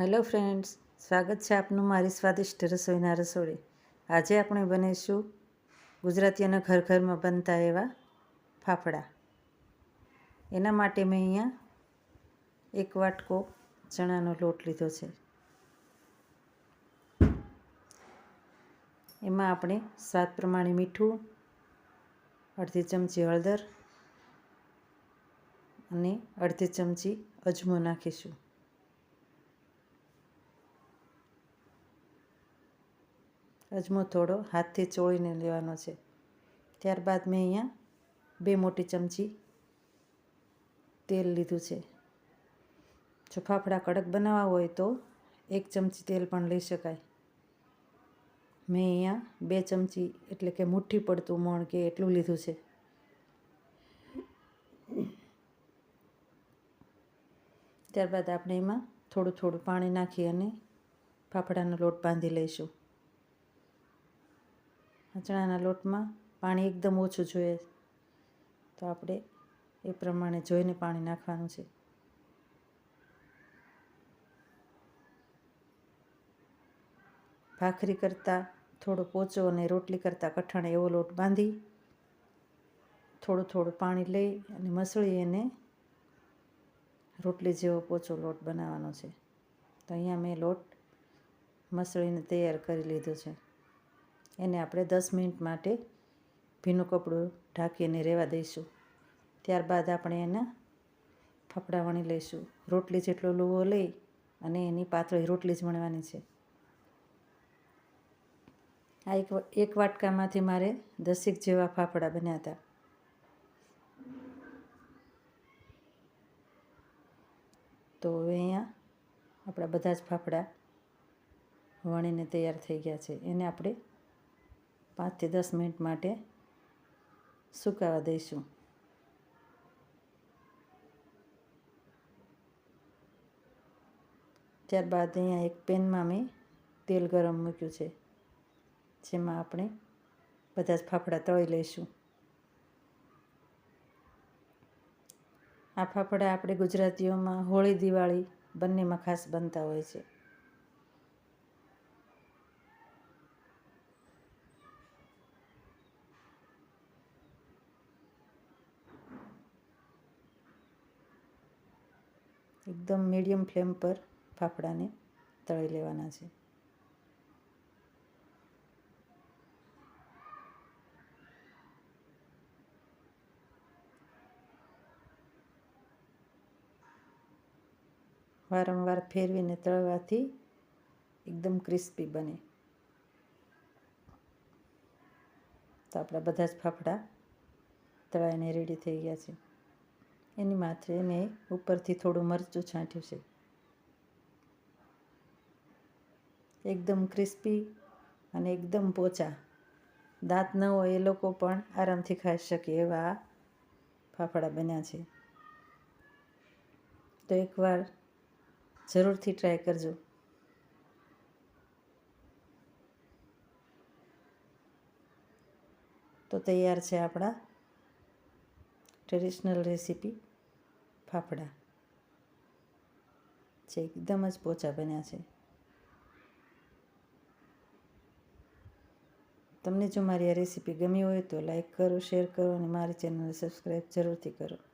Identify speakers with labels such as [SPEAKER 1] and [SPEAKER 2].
[SPEAKER 1] Hello friends, સ્વાગત છે આપનું મારી સ્વાદિષ્ટ રસોઈના રસોડે. આજે આપણે બનાવીશું ગુજરાતીઓના ઘર ઘરમાં બનતા એવા ફાફડા. એના માટે મેં અહીંયા એક વાટકો ચણાનો લોટ લીધો છે. એમાં આપણે સ્વાદ પ્રમાણે મીઠું, અડધી ચમચી હળદર અને અડધી ચમચી અજમો નાખીશું. અજમો થોડો હાથથી ચોળીને લેવાનો છે. ત્યારબાદ મેં અહીંયા બે મોટી ચમચી તેલ લીધું છે. જો ફાફડા કડક બનાવવા હોય તો એક ચમચી તેલ પણ લઈ શકાય. મેં અહીંયા બે ચમચી એટલે કે મુઠ્ઠી પડતું મણ કે એટલું લીધું છે. ત્યારબાદ આપણે એમાં થોડું થોડું પાણી નાખી અને ફાફડાનો લોટ બાંધી લઈશું. ચણાના લોટમાં પાણી એકદમ ઓછું જોઈએ. તો આપણે એ પ્રમાણે જોઈને પાણી નાખવાનું છે. ભાખરી કરતાં થોડો પોચો અને રોટલી કરતાં કઠણ એવો લોટ બાંધી થોડું થોડું પાણી લઈ અને મસળી એને રોટલી જેવો પોચો લોટ બનાવવાનો છે. તો અહીંયા મેં લોટ મસળીને તૈયાર કરી લીધો છે. એને આપણે દસ મિનિટ માટે ભીનું કપડું ઢાંકીને રહેવા દઈશું. ત્યારબાદ આપણે એના ફાફડા વણી લઈશું. રોટલી જેટલો લુવો લઈ અને એની પાતળી રોટલી જ વણવાની છે. આ એક એક વાટકામાંથી મારે દસેક જેવા ફાફડા બન્યા હતા. તો હવે અહીંયા આપણા બધા જ ફાફડા વણીને તૈયાર થઈ ગયા છે. એને આપણે પાંચથી દસ મિનિટ માટે સુકાવા દઈશું. ત્યારબાદ અહીંયા એક પેનમાં મેં તેલ ગરમ મૂક્યું છે, જેમાં આપણે બધા જ ફાફડા તળી લઈશું. આ ફાફડા આપણે ગુજરાતીઓમાં હોળી, દિવાળી બંનેમાં ખાસ બનતા હોય છે. એકદમ મીડિયમ ફ્લેમ પર ફાફડાને તળી લેવાના છે. વારંવાર ફેરવીને તળવાથી એકદમ ક્રિસ્પી બને. તો આપણા બધા જ ફાફડા તળાઈને રેડી થઈ ગયા છે. એની માથે મેં ઉપરથી થોડું મરચું છાંટ્યું છે. એકદમ ક્રિસ્પી અને એકદમ પોચા. દાંત ન હોય એ લોકો પણ આરામથી ખાઈ શકે એવા ફાફડા બન્યા છે. તો એકવાર જરૂરથી ટ્રાય કરજો. તો તૈયાર છે આપણા ટ્રેડિશનલ રેસીપી. ફાફડા. જે એકદમ જ પોચા બન્યા છે. તમને જો મારી આ રેસીપી ગમી હોય તો લાઈક કરો, શેર કરો અને મારી ચેનલને સબસ્ક્રાઈબ જરૂરથી કરો.